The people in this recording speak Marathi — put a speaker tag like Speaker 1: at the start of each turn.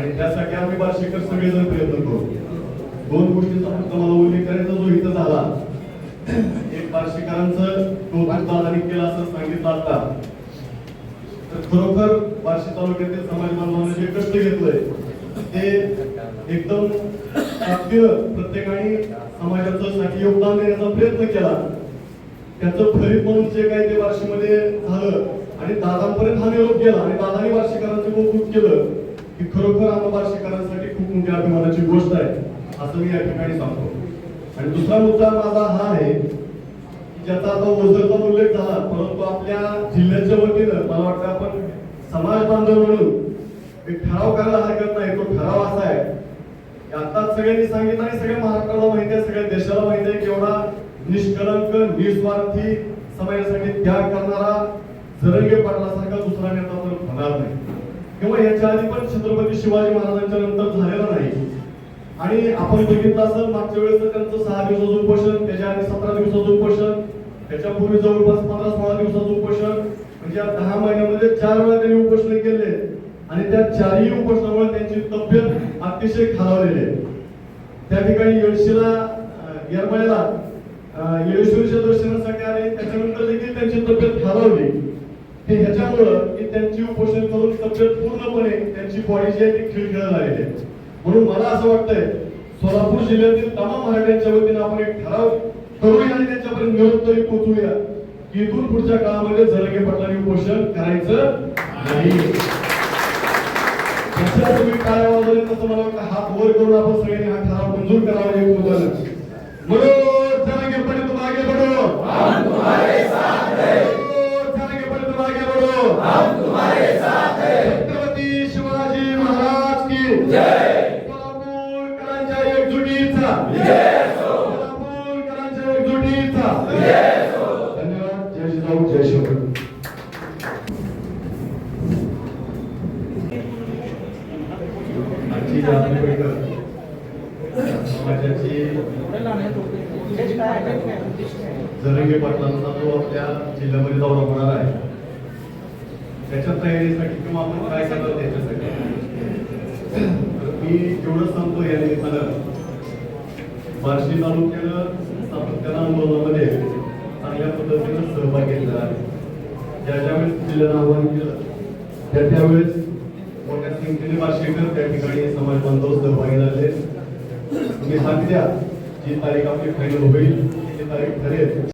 Speaker 1: आणि त्यासाठी आम्ही बार्शीकर सगळेजण प्रयत्न करू. दोन गोष्टीचा फक्त मला उल्लेख करायचा जो इथं झाला. एक बार्शीकरांचं कौतुक दादानी केलं असं सांगितलं आता. तर खरोखर बार्शी तालुक्यातील समाज बांधवांना जे कष्ट घेतलंय ते एकदम ताकदीनं प्रत्येकाने समाजाचं साठी योगदान देण्याचा प्रयत्न केला. त्याचं फलित म्हणून जे काही ते बार्शीमध्ये झालं आणि दादांपर्यंत हा निरोप गेला आणि दादानी बार्शीकरांचं कौतुक केलं. ही खरोखर आम्हाला बार्शीकरांसाठी खूप मोठ्या अभिमानाची गोष्ट आहे असं मी या ठिकाणी सांगतो. आणि दुसरा मुद्दा माझा हा आहे ज्याचा आता ओझरचा उल्लेख झाला परंतु आपल्या जिल्ह्याच्या वतीनं मला वाटतं आपण समाज बांधव म्हणून एक ठराव करायला हरकत नाही तो ठराव असा आहे की आता सगळ्यांनी सांगितलं आणि सगळ्या महाराष्ट्राला माहिती आहे सगळ्या देशाला माहिती आहे की एवढा निष्कलंक निस्वार्थी समाजासाठी त्याग करणारा जरंगे पाटलासारखा दुसरा नेता तर किंवा याच्या आधी पण छत्रपती शिवाजी महाराजांच्या नंतर झालेला नाही. आणि आपण बघितलं असेल मागच्या वेळेस त्यांचं सहा दिवसाचं उपोषण त्याच्या आधी सतरा दिवसाचं उपोषण त्याच्यापूर्वी जवळपास पंधरा सोळा दिवसाचं उपोषण. म्हणजे या दहा महिन्यामध्ये चार वेळा त्यांनी उपोषण केले. आणि त्या चारही उपोषणामुळे त्यांची तब्येत अतिशय खालावलेली आहे. त्या ठिकाणी येळशीला अं, येरमाळ्याला येळेश्वरीच्या दर्शनासाठी आले. त्याच्यानंतर देखील त्यांची तब्येत खालावली. हे ह्याच्यामुळं की त्यांची उपोषण करून तब्येत पूर्णपणे त्यांची बॉडी जी आहे ती खिळखिळ झालेली आहे. म्हणून मला असं वाटतंय सोलापूर जिल्ह्यातील तमाम मराठ्यांच्या वतीने आपण एक ठराव करूया आणि त्यांच्यापर्यंत निरोप तरी पोहोचूया की इथून पुढच्या काळामध्ये जरंगे पटलाने उपोषण करायचं नाही. तुम्ही काय वाजवले तसं मला वाटतं हात वर करून आपण सगळ्यांनी हा ठराव मंजूर करावा एक मुद्दा म्हणून जरंगे पाटील तुम आगे बढ़ो हम तुम्हारे साथ हैं जरंगे पाटील तुम आगे बढ़ो हम तुम्हारे साथ हैं छत्रपती शिवाजी महाराज की जय सोलापूरकरांच्या एकजुटीचा सोलापूरकरांच्या एकजुटीचा धन्यवाद जय जय शिवराय जरंगे पाटलांचा आपल्या जिल्ह्यामध्ये दौरा होणार आहे. त्याच्या तयारीसाठी किंवा आपण काय करणार त्याच्यासाठी? मी जेवढं सांगतो या निमित्तानं बार्शी तालुक्यानं सातत्यानं आंदोलनामध्ये चांगल्या पद्धतीनं सहभाग घेतला आहे. ज्या ज्यावेळेस जिल्ह्यानं आव्हान केलं त्या त्यावेळेस मोठ्या संख्येने बार्शीकर त्या ठिकाणी समाज बांधव सहभागी झाले. तुम्ही सांगत्या जी तारीख आपली फायनल होईल ती तारीख ठरेल.